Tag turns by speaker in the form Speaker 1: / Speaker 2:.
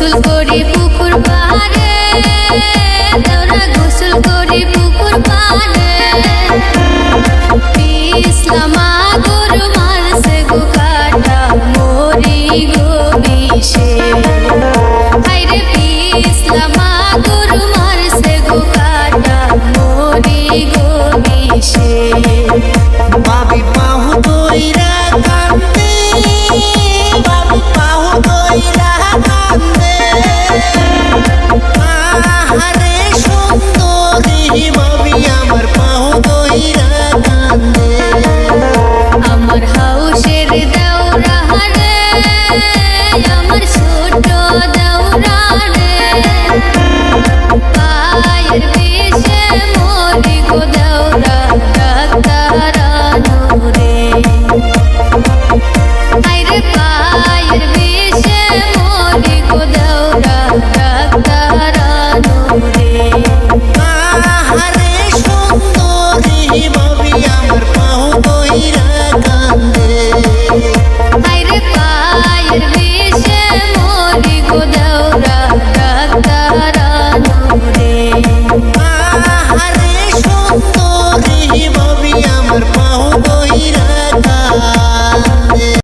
Speaker 1: গোসল করে পুকুর পারে তোরা গোসল করে পুকুর পারে ইসলাম